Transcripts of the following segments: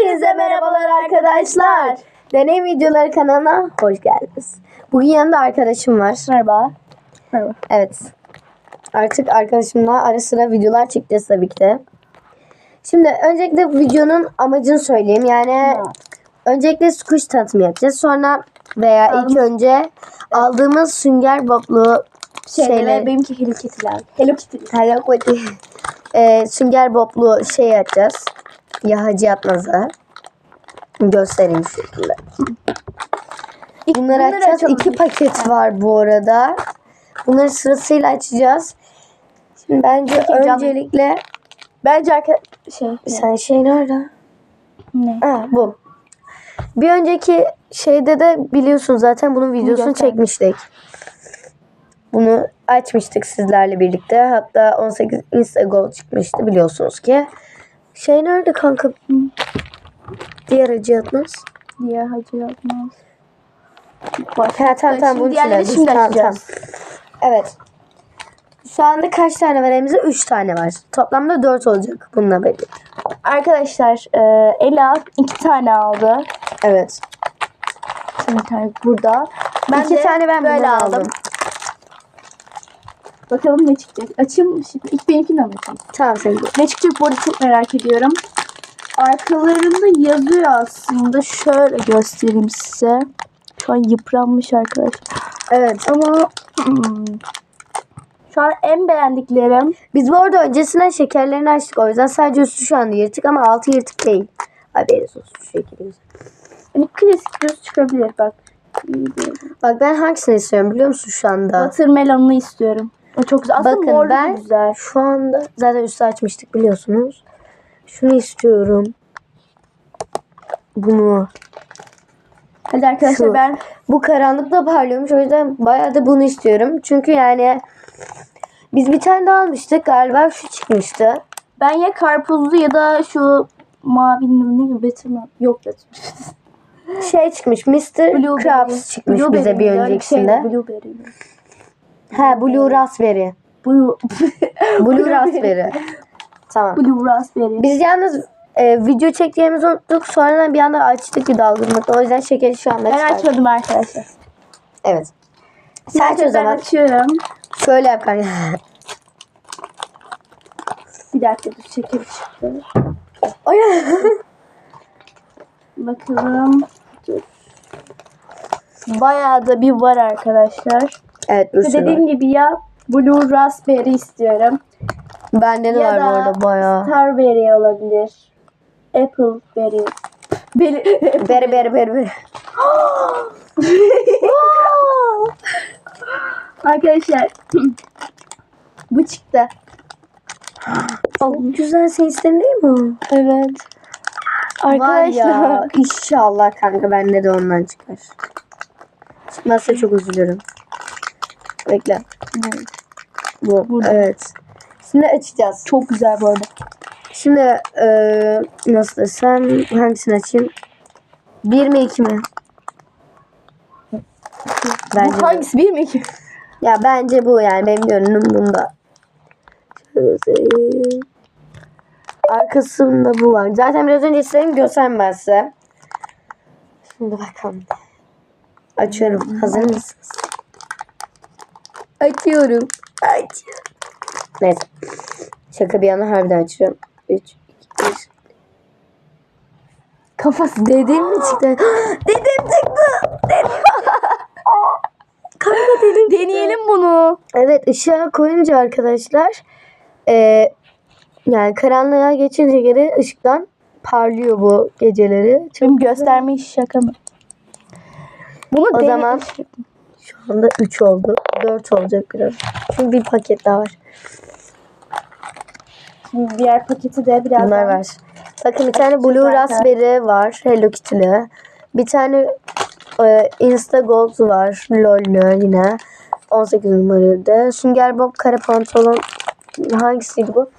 Hepinize merhabalar arkadaşlar. Deney videoları kanalına hoş geldiniz. Bugün yanında arkadaşım var. Merhaba. Merhaba. Evet. Artık arkadaşımla ara sıra videolar çekeceğiz tabii ki de. Şimdi öncelikle videonun amacını söyleyeyim. Yani öncelikle kuş tanıtımı yapacağız. Sonra veya ilk önce aldığımız sünger boblu Şeyler, şeyler, benimki Hello Kitty'ler. Hello Kitty. Hello Kitty. Ee, sünger boblu şey açacağız. Yahacı yatmazı. Göstereyim şekilde. Bunları bunları açacağız. açalım. İki paket var bu arada. Bunları sırasıyla açacağız. Şimdi bence Heyecanlı. öncelikle Bence arka... Şey. sen şey nerede? Ne? Ha, bu. Bir önceki şeyde de biliyorsun zaten bunun videosunu çekmiştik. Bunu açmıştık sizlerle birlikte. Hatta 18 Instagram çıkmıştı biliyorsunuz ki. Şey nerede kanka? Diğer acı yatmaz. Diye hacı yapmaz. Ha tamam tamam Şimdi bunu diğerlerini şimdi, şimdi tamam, tamam. Evet. Şu anda kaç tane var elimizde? 3 tane var. Toplamda 4 olacak bununla birlikte. Arkadaşlar e, Ela iki tane aldı. Evet. Tane burada. Ben İki tane ben böyle aldım. aldım. Bakalım ne çıkacak. Açayım şimdi. İlk benimkini anlatayım. Tamam sen git. Ne çıkacak bu arada çok merak ediyorum. Arkalarında yazıyor aslında. Şöyle göstereyim size. Şu an yıpranmış arkadaşlar. Evet. Ama hmm, şu an en beğendiklerim Biz bu arada öncesinden şekerlerini açtık. O yüzden sadece üstü şu anda yırtık ama altı yırtık değil. Haberiniz olsun şu şekilde. hani klasik düz çıkabilir bak. Bak ben hangisini istiyorum biliyor musun şu anda? Watermelon'lu istiyorum. O çok güzel. Aslında Bakın ben güzel. şu anda zaten üstü açmıştık biliyorsunuz. Şunu istiyorum. Bunu. Hadi arkadaşlar Şu. ben Bu karanlıkta parlıyormuş o yüzden bayağı da bunu istiyorum. Çünkü yani biz bir tane daha almıştık galiba şu çıkmıştı. ben ya karpuzlu ya da şu mavi ne gibi Watermelon. Yok Watermelon. Şey çıkmış Mr. Krabs çıkmış bize bir öncekisinde. Şey, blueberry. Ha Blue Raspberry. Blue, Blue Raspberry. Tamam. Blue raspberry. Biz yalnız e, video çektiğimizi unuttuk. Sonradan bir anda açtık bir dalgınlıkla. O yüzden şekeri şu anda Ben çıkardım. açmadım arkadaşlar. Evet. Sen aç o Ben zaman. açıyorum. Şöyle yap kanka. Bir dakika dur şeker çıktı. Ay. Bakalım. Dur. Bayağı da bir var arkadaşlar. Evet bir sürü dediğim gibi ya Blue Raspberry istiyorum. Bende de ya var bu da arada bayağı. Starberry olabilir. Apple berry. Berry. Beri beri beri beri. Arkadaşlar bu çıktı. Çok güzel sen istedin değil mi? Evet. Arkadaşlar inşallah kanka bende de ondan çıkar. Çıkmazsa çok üzülürüm. Bekle. Bu. Burada. Evet. Şimdi açacağız. çok güzel bu arada. Şimdi eee nasıl desem hangisini açayım? Bir mi iki mi? Bence bu hangisi bir mi iki? Ya bence bu yani benim gönlüm bunda. Arkasında bu var. Zaten biraz önce istedim size. Şimdi bakalım. Açıyorum. Hazır mısınız? Açıyorum. Açıyorum. Neyse. Şaka bir yana harbiden açıyorum. 3, 2, 1. Kafası Dedim mi çıktı? Dedim çıktı. Dedim. Kanka dedim. Deneyelim bunu. Evet ışığa koyunca arkadaşlar eee, yani karanlığa geçince geri ışıktan parlıyor bu geceleri. Çok Benim gösterme işi şaka mı? Bunu O zaman- şu anda 3 oldu. 4 olacak biraz. Çünkü bir paket daha var. Şimdi diğer paketi de birazdan. Bunlar var. Bakın bir tane Blue. Raspberry var. Hello Kitty'li. Bir tane e, Insta Gold var. LOL'lü yine. 18 numarada. Sünger Bob kare pantolon. Hangisiydi bu?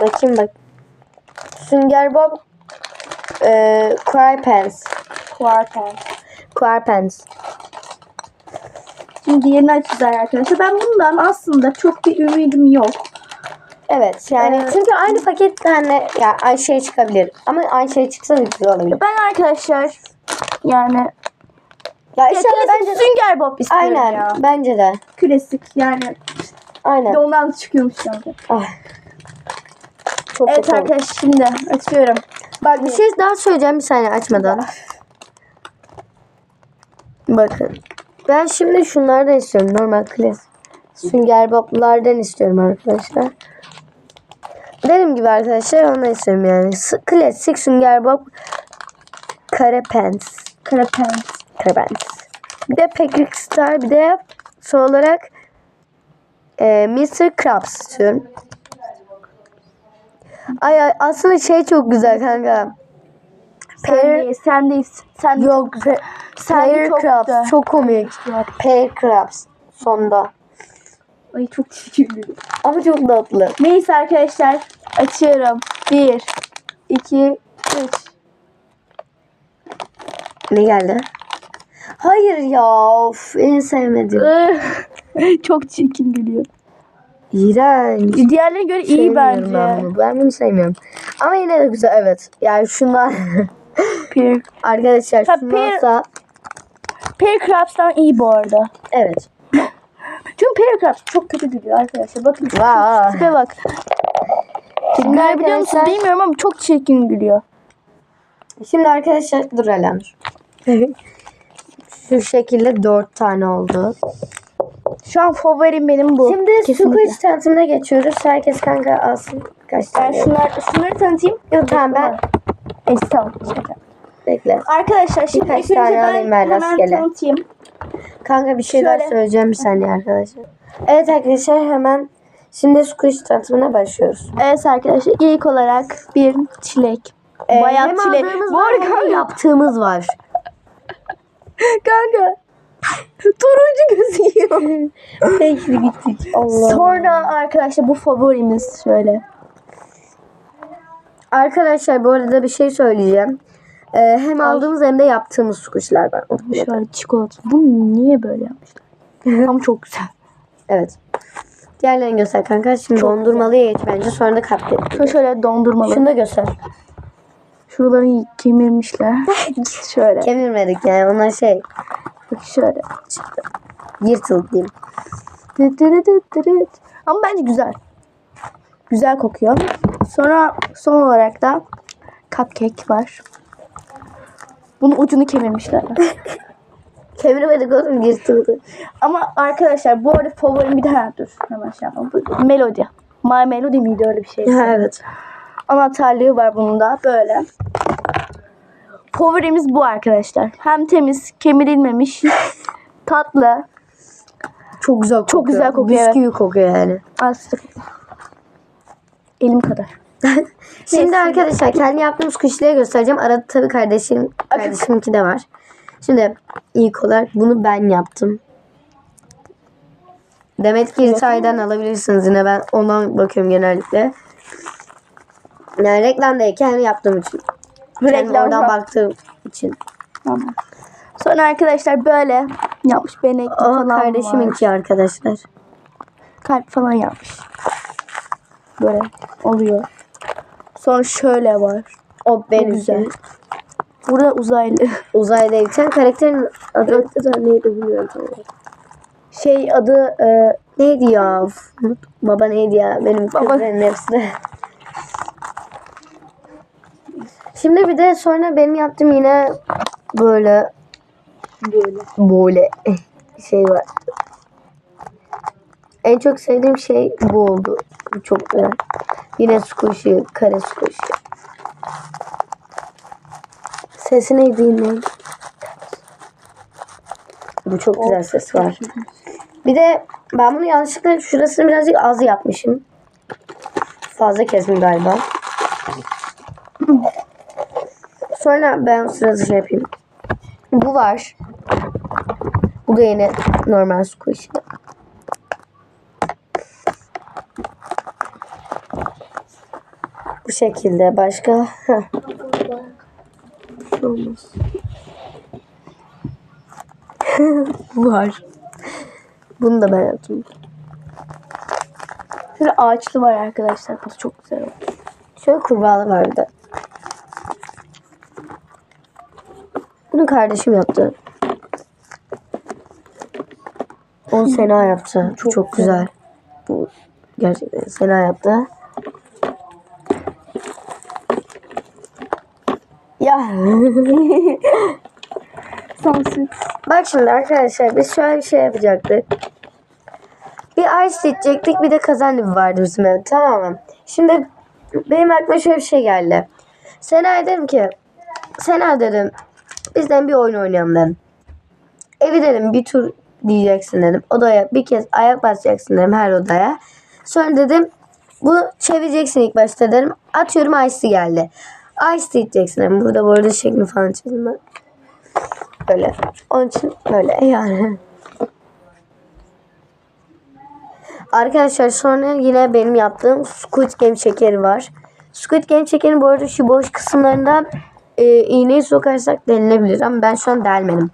Bakayım bak. Sünger Bob e, Cry Pants. Quarter. Şimdi diğerini açacağız arkadaşlar. Ben bundan aslında çok bir ümidim yok. Evet yani Evet. çünkü aynı paket yani ya aynı şey çıkabilir. Ama aynı şey çıksa da güzel olabilir. Ben arkadaşlar yani Ya inşallah bence sünger bob istiyorum Aynen ya. bence de. Klasik yani. Aynen. De ondan çıkıyormuş zaten. Ah. Çok Evet oldu. arkadaşlar şimdi açıyorum. Bak bir şey daha söyleyeceğim bir saniye açmadan. Bakın. Ben şimdi şunlardan istiyorum. Normal klasik. Sünger boblardan istiyorum arkadaşlar. Dediğim gibi arkadaşlar ondan istiyorum yani. Klasik sünger bob kare pants. Kara pens. Kare pants. Bir de Patrick Star bir de son olarak e, Mr. Krabs istiyorum. Ay, ay aslında şey çok güzel kanka. Sen Pear- değil, sen değil. Sen Yok, pe- Sen Pear çok çok komik. Pear Crabs sonda. Ay çok çirkin. Ama çok tatlı. Neyse arkadaşlar açıyorum. 1 2 3 Ne geldi? Hayır ya of en sevmedim. Çok çirkin gülüyor. İğrenç. Diğerlerine göre iyi Ben bence. bunu. ben bunu sevmiyorum. Ama yine de güzel evet. Yani şunlar Pear, arkadaşlar Ha, Pear Crabs'tan iyi bu arada. evet. Çünkü Pear Crabs çok kötü gülüyor arkadaşlar. Bakın Vay. tipe bak. Görebiliyor musunuz arkadaşlar, bilmiyorum ama çok çirkin gülüyor. şimdi arkadaşlar dur Alen dur. Şu şekilde dört tane oldu. Şu an favorim benim bu. Şimdi. Squid tanıtımına geçiyoruz. Herkes kanka alsın. Kaç Ben tane? şunlar, şunları tanıtayım. Yok tamam ben Neyse tamam. Bekle. Arkadaşlar şimdi Birkaç ilk önce tane ben alayım ben hemen rastgele. tanıtayım. Kanka bir şey daha Şöyle. söyleyeceğim bir saniye arkadaşlar. Evet arkadaşlar hemen şimdi Squid tanıtımına başlıyoruz. Evet arkadaşlar ilk olarak bir çilek. Ee, Bayağı hem çilek. aldığımız Bu var arada hem yaptığımız var. kanka. Turuncu gözüküyor. Peki gittik. Allah. Sonra arkadaşlar bu favorimiz şöyle. Arkadaşlar bu arada bir şey söyleyeceğim. Ee, hem aldığımız hem de yaptığımız squishler var. Şöyle çikolata. Bu niye böyle yapmışlar? Ama çok güzel. Evet. Diğerlerini göster kanka. Şimdi Çok dondurmalıya geç bence. Sonra da cupcake. Şöyle, şöyle dondurmalı. Şunu da göster. Şuraları kemirmişler. şöyle. Kemirmedik yani. Onlar şey Bak şöyle. yırtıldı diyeyim. Ama bence güzel. Güzel kokuyor. Sonra son olarak da cupcake var. Bunun ucunu kemirmişler. Kemirmedik oğlum yırtıldı. Ama arkadaşlar bu arada favorim bir daha dur. Hemen şey yapalım. Bu Melody. My Melody miydi öyle bir şey? Evet. Anahtarlığı var bunun da böyle. Favorimiz bu arkadaşlar. Hem temiz, kemirilmemiş, tatlı. Çok güzel kokuyor. Çok güzel kokuyor. Bisküvi kokuyor yani. Az elim kadar. Şimdi arkadaşlar kendi yaptığımız kuşları göstereceğim. Arada tabii kardeşim, kardeşiminki de var. Şimdi ilk olarak bunu ben yaptım. Demet Giritay'dan alabilirsiniz yine ben ondan bakıyorum genellikle. Yani reklamdayken yaptığım için. Kendim Reklamda. oradan baktığım için. Tamam. Sonra arkadaşlar böyle yapmış. Benek O falan var. kardeşiminki arkadaşlar. Kalp falan yapmış. Böyle oluyor. Sonra şöyle var. O benim güzel. güzel. Burada uzaylı. Uzayda geçen karakterin adı da neydi bilmiyorum. Şey adı e, Neydi ya? Baba neydi ya? Benim Baba. kızların hepsi de. Şimdi bir de sonra benim yaptığım yine böyle böyle böyle şey var. En çok sevdiğim şey bu oldu. Bu çok güzel. Yine squishy, kare squishy. Sesi neydi yine? Bu çok güzel ses var. Bir de ben bunu yanlışlıkla şurasını birazcık az yapmışım. Fazla kestim galiba. Sonra ben sırası şey yapayım. Bu var. Bu da yine normal squishy. Bu şekilde başka. Var. Bunu da ben yaptım. De ağaçlı var arkadaşlar. Bu çok güzel oldu. Şöyle kurbağalı vardı. Bunu kardeşim yaptı. Onu Sena yaptı. Çok, çok güzel. Bu gerçekten Sena yaptı. Ya Sansür. bak şimdi arkadaşlar biz şöyle bir şey yapacaktık. Bir ice içecektik bir de kazan dibi vardı bizim evde tamam mı? Şimdi benim aklıma şöyle bir şey geldi. Sena dedim ki Sena dedim bizden bir oyun oynayalım dedim. Evi dedim bir tur diyeceksin dedim. Odaya bir kez ayak basacaksın dedim her odaya. Sonra dedim bunu çevireceksin ilk başta dedim. Atıyorum Ice geldi. Ice diyeceksin dedim. Burada bu arada şeklini falan çizdim ben. Böyle. Onun için böyle yani. Arkadaşlar sonra yine benim yaptığım Squid Game şekeri var. Squid Game şekerini bu arada şu boş kısımlarında e, iğneyi sokarsak delinebilir ama ben şu an delmedim.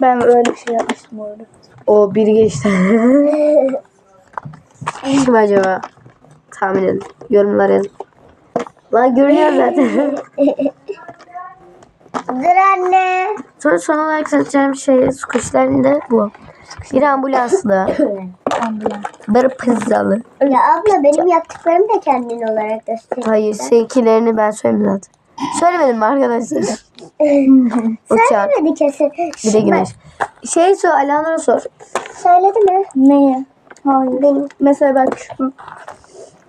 Ben öyle bir şey yapmıştım orada. O biri geçti. Kim acaba? Tahmin edin. Yorumlara yazın. Lan görünüyor zaten. Dur anne. Sonra son olarak seçeceğim şey squishlerin de bu. Bir ambulanslı. Bir pizzalı. Ya abla benim yaptıklarımı da kendin olarak göster. Hayır seninkilerini ben söyledim zaten. Söylemedim mi arkadaşlar? Uçak. Söylemedi kesin. Bir de güneş. Şey sor, Alanlara sor. Söyledi mi? Neyi? Hayır. Benim. Mesela bak şu.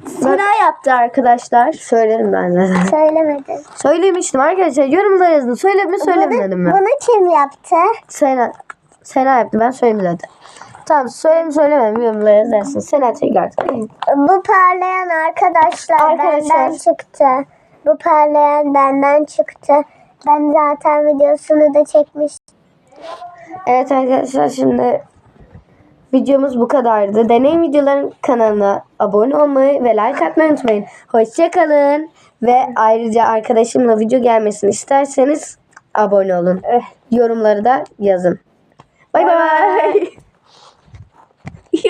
Sena yaptı arkadaşlar. Söylerim ben zaten. Söylemedi. Söylemiştim arkadaşlar. Yorumlara yazın. Söyle mi söylemedim mi? Bunu kim yaptı? Sena, Sena yaptı. Ben zaten. Tamam söyledim söylemedim. Yorumlara yazarsın. Sena tekrar. Bu parlayan arkadaşlar, Arkadaşlar. benden çıktı. Bu parlayan benden çıktı. Ben zaten videosunu da çekmiştim. Evet arkadaşlar şimdi videomuz bu kadardı. Deneyim videoların kanalına abone olmayı ve like atmayı unutmayın. Hoşçakalın. Ve ayrıca arkadaşımla video gelmesini isterseniz abone olun. Yorumları da yazın. Bay bay.